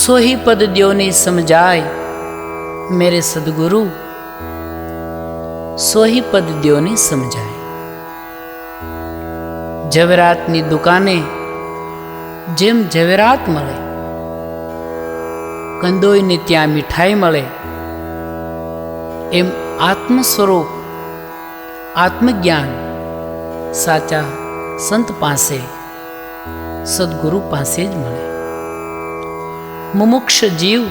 સોહી પદ દ્યોની સમજાય, મેરે સદગુરુ, સોહી પદ દ્યોની સમજાય. ઝવેરાતની દુકાને જેમ ઝવેરાત મળે, કંદોઈને ત્યાં મીઠાઈ મળે, એમ આત્મ સ્વરૂપ આત્મજ્ઞાન સાચા સંત પાસે, સદગુરુ પાસે જ મળે. મુમુક્ષ જીવ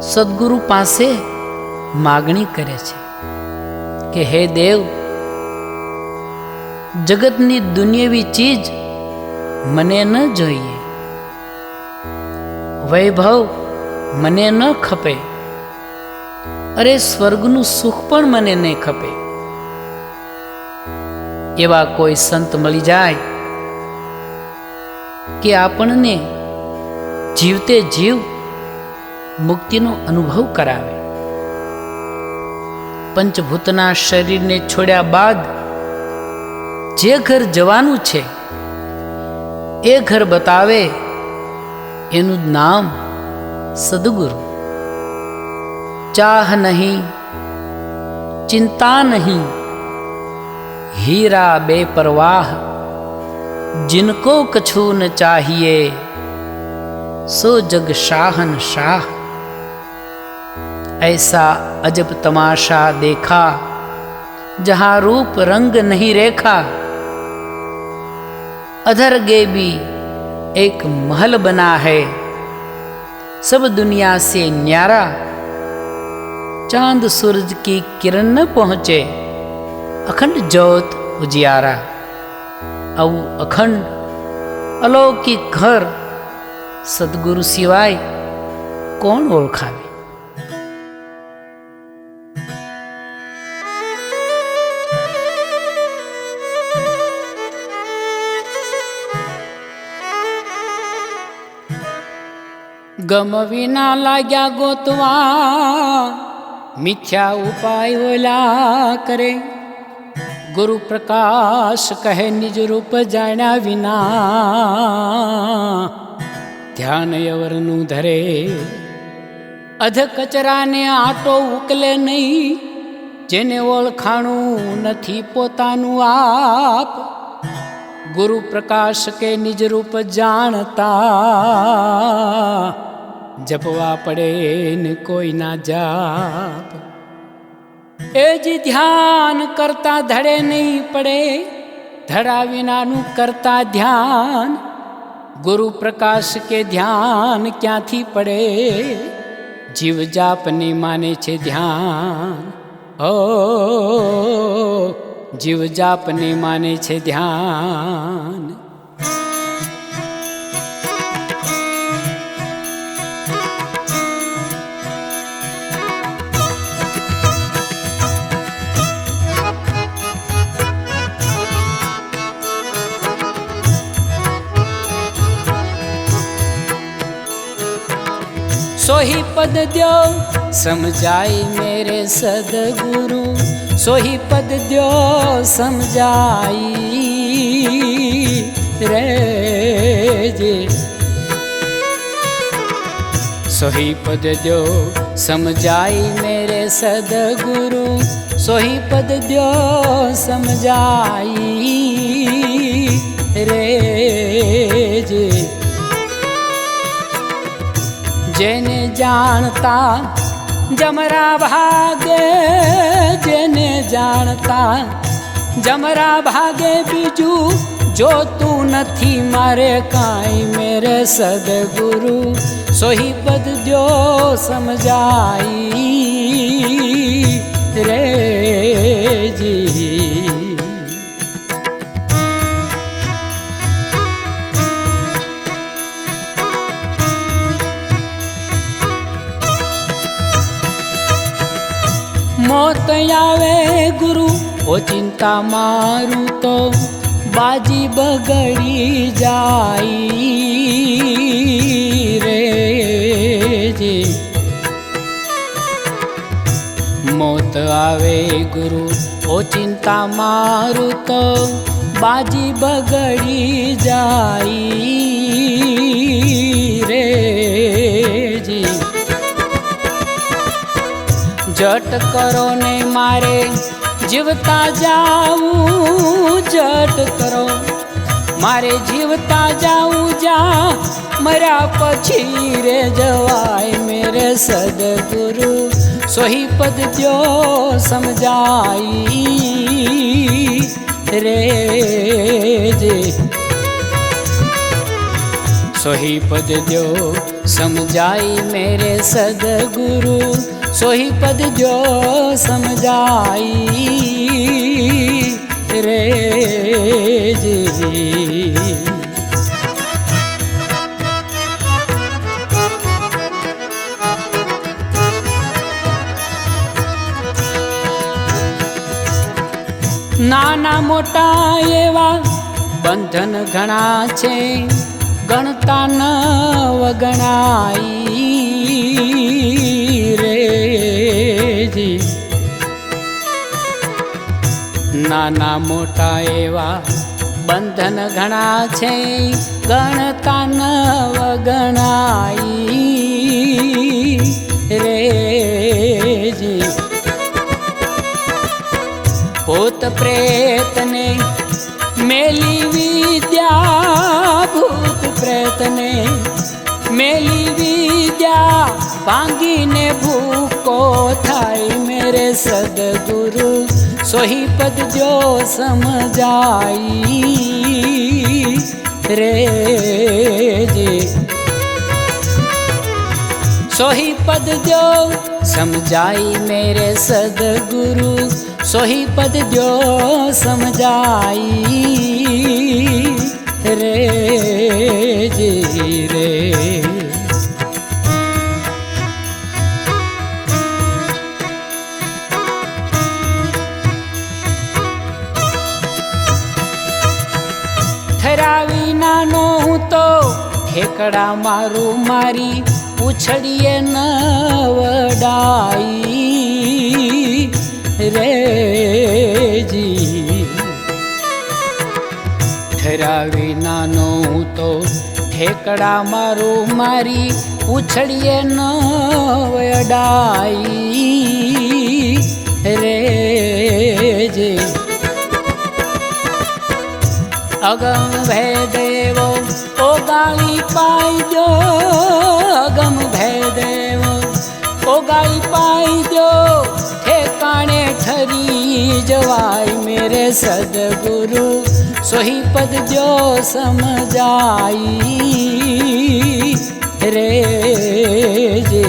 સદગુરુ પાસે માગણી કરે છે કે હે દેવ, જગતની દુનિયાવી ચીજ મને ન જોઈએ. વૈભવ મને ન ખપે. અરે સ્વર્ગનું સુખ પણ મને નહીં ખપે. એવા કોઈ સંત મળી જાય કે આપણને જીવતે જીવ મુક્તિનો અનુભવ કરાવે. પંચભૂતના શરીરને છોડ્યા બાદ જે ઘર જવાનું છે, એ ઘર બતાવે એનું નામ સદગુરુ. ચાહ નહીં, ચિંતા નહીં, હીરા બે પરવાહ જિનકો કછુ ન ચાહીએ सो जग शाहन शाह। ऐसा अजब तमाशा देखा, जहाँ रूप रंग नहीं रेखा। अधर गेबी एक महल बना है, सब दुनिया से न्यारा। चाँद सूरज की किरण न पहुँचे, अखंड ज्योत उजियारा। अव अखंड अलौकिक घर સદગુરુ સિવાય કોણ ઓળખાવે? ગમ વિના લાગ્યા ગોતવા, મિથ્યા ઉપાય ઓલા કરે. ગુરુ પ્રકાશ કહે, નિજ રૂપ જાણ્યા વિના ધ્યાન યવરનું ધરે અધ કચરાને આટો ઉકલે નહીં જેને ઓળખાણું નથી પોતાનું આપ ગુરુ પ્રકાશ કે નિજ રૂપ જાણતા જપવા પડે ને કોઈ ના જાપ એ જ ધ્યાન કરતા ધડે નહીં પડે ધડા વિનાનું કરતા ધ્યાન ગુરુ પ્રકાશ કે ધ્યાન ક્યાંથી પડે? જીવ જાપને માને છે ધ્યાન. ઓ જીવ જાપને માને છે ધ્યાન. सोही पद द्यो समझाई मेरे सदगुरु सोही पद द्यो समझाई रे जे सोही पद द्यो समझाई मेरे सदगुरु सोही पद द्यो समझाई रे जे જેને જાણતા જમરા ભાગે, જેને જાણતા જમરા ભાગે બીજું જોતું નથી મારે કાંઈ. મેરે સદગુરુ સોહી પદ દો સમજાઈ રે જી. મોત આવે ગુરુ, ઓ ચિંતા મારું તો બાજી બગડી જાય રે મોત આવે ગુરુ, ઓ ચિંતા મારું તો બાજી બગડી જાય જટ કરો ને મારે, જીવતા જાવું, જટ કરો. મારે જીવતા જાવું, જા, મર્યા પછી રે જવાય મેરે સદગુરુ. સોહી પદ જો સમજાઈ રે જે. સોહી પદ જો સમજાઈ મેરે સદગુરુ. સોહી પદ જો સમજાઈ રે જી. નાના મોટા એવા બંધન ઘણા છે, ગણતા ન વગણાઈ. નાના મોટા એવા બંધન ઘણા છે, ગણતા ન વગણાઈ રે જી. ભૂત પ્રેતને મેલી વિદ્યા, ભૂત પ્રેતને મેલી વિદ્યા, ભાંગીને ભૂકો થાય મેરે સદગુરુ. સોહી પદ જો સમજાઈ રે જી સોહી પદ જો સમજાઈ મેરે સદગુરુ સોહી પદ જો સમજાઈ રે જી રે ઠેકડા મારું મારી ઉછળીએ નવડાઈ વડાઈ રે જી. ઠરાવી નાનો તો ઠેકડા મારું મારી ઉછળીએ નવડાઈ વડાઈ રે જે. અગમ ભેદેવો ઓગાળી પાઈજો અગમ ભેદેવો પાઈ દો ઠેકાણે ઠરી જવાય મેરે સદગુરુ સોહી પદ જો સમજાઈ રે જે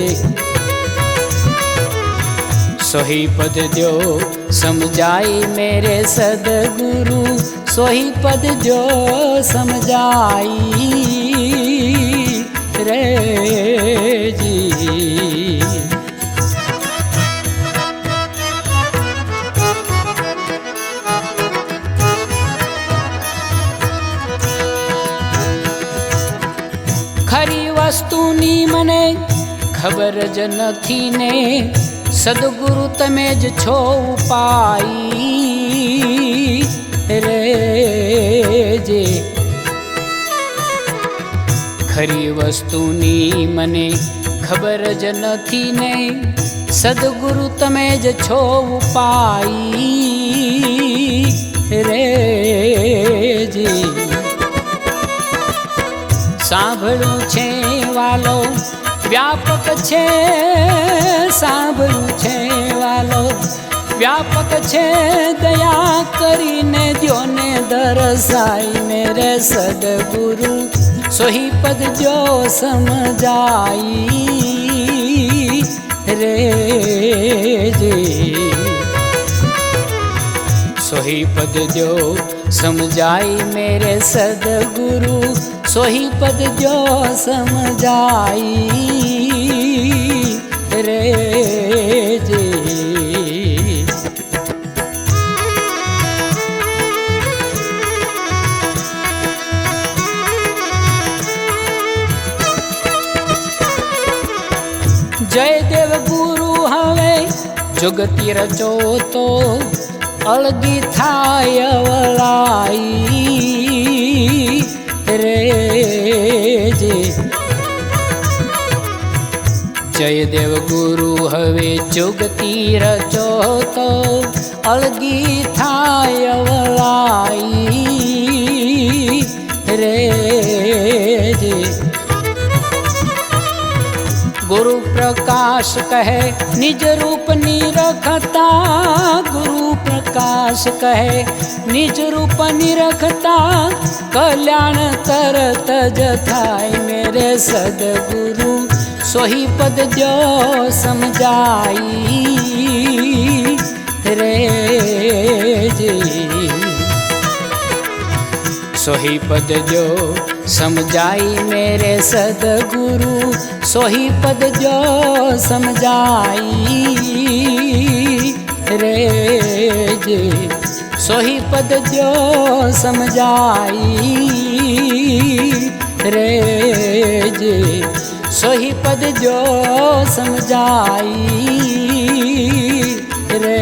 સોહી પદ જો સમજાઈ મેરે સદગુરુ સોહી પદ જો સમજાઈ રે જી ખરી વસ્તુની મને ખબર જ નથી ને સદગુરુ તમે જ છો ઉપાઈ રે જે ખરી વસ્તુની મને ખબર જ નથી ને. સદગુરુ તમે જ છો ઉપાઈ રે જી. સાંભળું છે વાલો, વ્યાપક છે. સાંભળું છે વાલો, વ્યાપક છે. દયા કરીને દ્યોને દરસાઈને રે સદગુરુ. સોહી પદ જો સમજાઈ રે જી સોહી પદ જો સમજાઈ મેરે સદગુરુ સોહી પદ જો સમજાઈ રે જગતી રચો તો અળગી થાય વળાઈ રે જે. જયદેવ ગુરુ હવે ચુગતી રચો તો અળગી થાય વલાઈ રે પ્રકાશ કહે, નિજ રૂપ નિરખતા ગુરુ પ્રકાશ કહે, નિજ રૂપ નિરખતા કલ્યાણ તરત જ થાય મેરે સદગુરુ. સોહી પદ જો સમજાઈ રે જી. સોહી પદ જો સમજાઈ મેરે સદગુરુ સોહી પદ જો સમજાઈ રે જે સોહી પદ જો સમજાઈ રે જે સોહી પદ જો સમજાઈ રે